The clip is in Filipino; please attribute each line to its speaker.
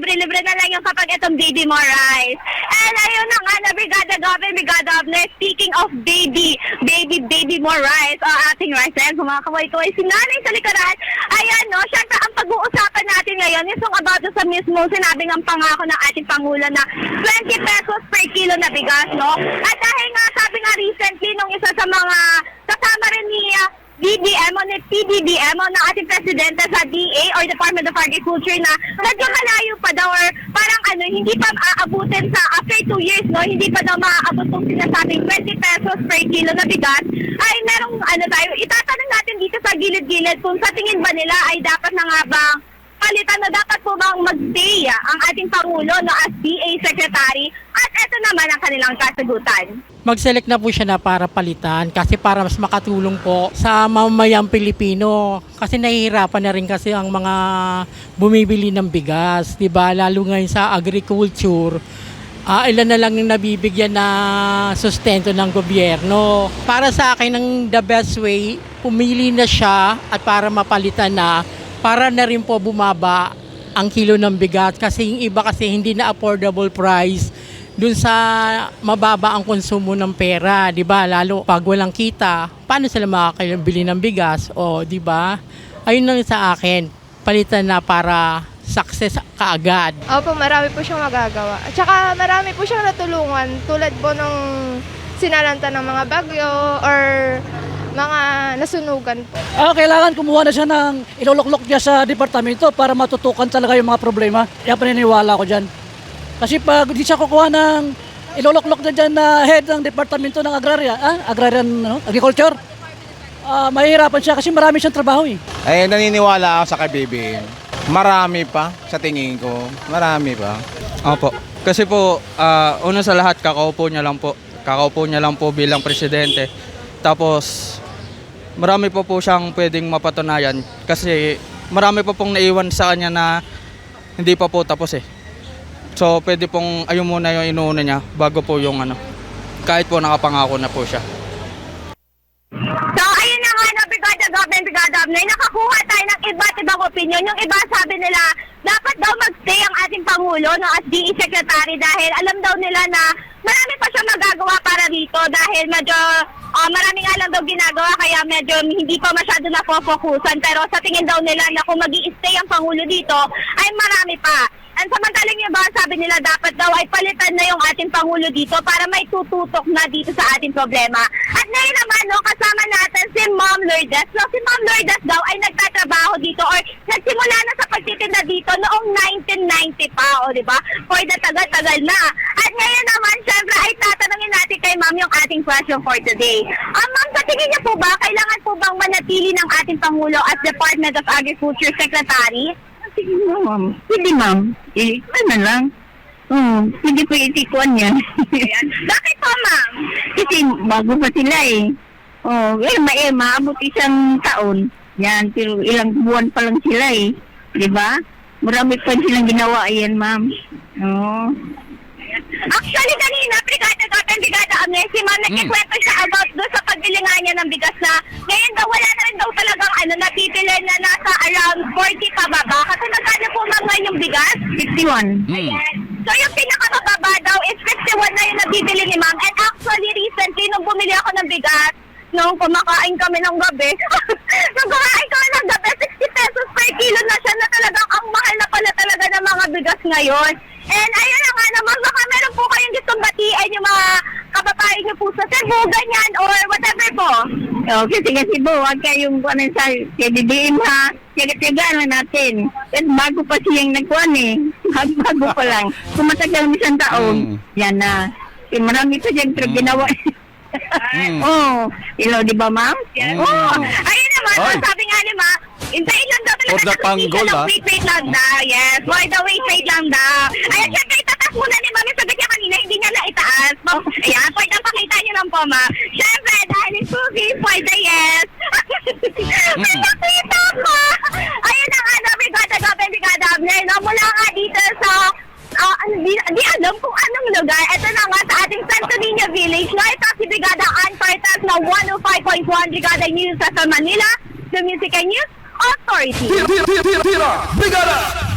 Speaker 1: libre na lang yung kapag itong baby mo rice. And ayun na nga na Brigada Gavin, Brigada Abner, speaking of baby, baby, baby more rice, o ating rice, ayan, kumakaway ko ay si nanay sa likaran. Ayan, no, syempre ang pag-uusapan natin ngayon yung about sa mismo sinabing ang pangako ng ating Pangulo na 20 pesos per kilo na bigas, no? At dahil nga, sabi nga recently nung isa sa mga kasama rin ni ah, DBM o ni PDBM o ng ating presidente sa DA or Department of Agriculture na malayo pa daw or parang ano, hindi pa aabutin sa after two years, no? Hindi pa daw maaabot tong sinasabing 20 pesos per kilo na bigas. Ay, merong ano tayo, itatanong natin dito sa gilid-gilid kung sa tingin ba nila ay dapat na nga bang palitan na dapat po bang mag-stay ah, ang ating Pangulo no, as DA Secretary at naman ang kanilang kasagutan.
Speaker 2: Mag-select na po siya na para palitan kasi para mas makatulong po sa mamamayang Pilipino. Kasi nahihirapan na rin kasi ang mga bumibili ng bigas, 'di ba? Lalo ngayon sa agriculture. Ah, ilan na lang yung nabibigyan na sustento ng gobyerno. Para sa akin, ang the best way, pumili na siya at para mapalitan na, para na rin po bumaba ang kilo ng bigas. Kasi yung iba kasi hindi na affordable price dun sa mababa ang konsumo ng pera, 'di ba? Lalo pag walang kita, paano sila makakabili ng bigas? O, 'di ba? Ayun lang sa akin, palitan na para success kaagad.
Speaker 3: Opo, marami po siyang magagawa. At saka marami po siyang natulungan tulad po nung sinalanta ng mga bagyo or mga nasunugan po.
Speaker 4: Ah, kailangan kumuha na siya ng iloloklok niya sa departamento para matutukan talaga yung mga problema. Yan paniniwala ko dyan. Kasi pag di siya kukuha ng iloloklok na dyan na head ng departamento ng agrarya, ah, agrarian, ano, agriculture, ah, mahihirapan siya kasi marami siyang trabaho eh.
Speaker 5: Eh, naniniwala ako sa kay BBM. Marami pa, sa tingin ko. Marami pa.
Speaker 6: Opo. Kasi po, ah, una sa lahat, kakaupo niya lang po. Kakaupo niya lang po bilang presidente. Tapos, marami po po siyang pwedeng mapatunayan. Kasi marami pa pong naiwan sa kanya na hindi pa po tapos eh. So, pwede pong ayun muna yung inuuna niya bago po yung ano. Kahit po nakapangako na po siya.
Speaker 1: So, ayun na nga na Brigada Government, Brigada Abner, nakakuha tayo ng iba't ibang opinion. Yung iba sabi nila, dapat daw magstay ang ating Pangulo no, as DE Secretary dahil alam daw nila na marami pa siya magagawa para rito dahil medyo ah, marami nga lang daw ginagawa kaya medyo hindi pa masyado napofokusan pero sa tingin daw nila na kung mag stay ang Pangulo dito ay marami pa. And samantalang yung iba, sabi nila dapat daw ay palitan na yung ating Pangulo dito para may tututok na dito sa ating problema. At ngayon naman, no, kasama natin si Ma'am Lourdes. No, si Ma'am Lourdes daw ay nagtatrabaho dito or nagsimula na sa pagtitinda dito noong 1990 pa, o di ba? For the tagal-tagal na. At ngayon naman, syempre, ay tatanungin natin kay Ma'am yung ating question for today. Ah, Ma'am, sa tingin niyo po ba, kailangan po bang manatili ng ating Pangulo as Department of Agriculture Secretary?
Speaker 7: Sige ma'am. Hindi, ma'am. Eh, ano lang. Oo, hindi po itikuan yan.
Speaker 1: Bakit po, Ma'am?
Speaker 7: Kasi bago pa sila eh. Oo, eh, ma eh, maabot isang taon. Yan, pero ilang buwan pa lang sila eh. Di ba? Marami pa silang ginawa yan, ma'am. Oo.
Speaker 1: Actually, kanina, Brigada Goten, Brigada Amnes, si Ma'am nagkikwento siya about doon sa pagbili nga niya ng bigas na ngayon daw wala na rin daw talagang ano, napipili na nasa around 40 pababa. Kasi magkano po ma'am ngayon yung bigas?
Speaker 7: 61.
Speaker 1: Ayan. So yung pinakamababa daw is 51 na yung nabibili ni ma'am. And actually, recently, nung bumili ako ng bigas, nung kumakain kami ng gabi, nung kumakain kami ng gabi, 60 pesos per kilo na siya na talagang ang mahal na pala talaga ng mga bigas ngayon. And ayun na nga naman, baka meron po kayong gustong batiin yung mga kababae niyo po sa Cebu, ganyan, or whatever po.
Speaker 7: Okay, sige, sige po. Huwag kayong ano sa CDBM ha. Tiyaga-tiyagaan lang natin. Kasi bago pa siyang nagkuhan eh. Bago, bago pa lang. Kung matagal ng isang taon,
Speaker 5: Mm.
Speaker 7: yan na. Eh, marami pa dyan pero ginawa.
Speaker 5: Mm.
Speaker 7: Oo. Oh, ilo, di ba ma'am?
Speaker 5: Mm.
Speaker 1: Oo. Ayun naman,
Speaker 5: Ay.
Speaker 1: sabi hintayin lang daw talaga
Speaker 5: For the panggol,
Speaker 1: Hindi ka lang
Speaker 5: ah.
Speaker 1: Wait, wait lang daw. Yes, for the wait, wait lang daw. Ayan, syempre, itataas muna ni Mami. Sabi niya kanina, hindi niya na itaas. Ma- Ayan, for the pakita niyo lang po, Ma. Syempre, dahil it's cooking for the yes. May nakita ko. Ayun na nga, no, Brigada Gaben, Brigada Abner, no? Mula nga dito sa Ah, di, di alam kung anong lugar. Ito na nga sa ating Santo Niño Village. No, ito si Brigada Ann Cortez na 105.1 Brigada News sa Manila, the Music and News Authority.
Speaker 8: Tira, tira, tira, brigada!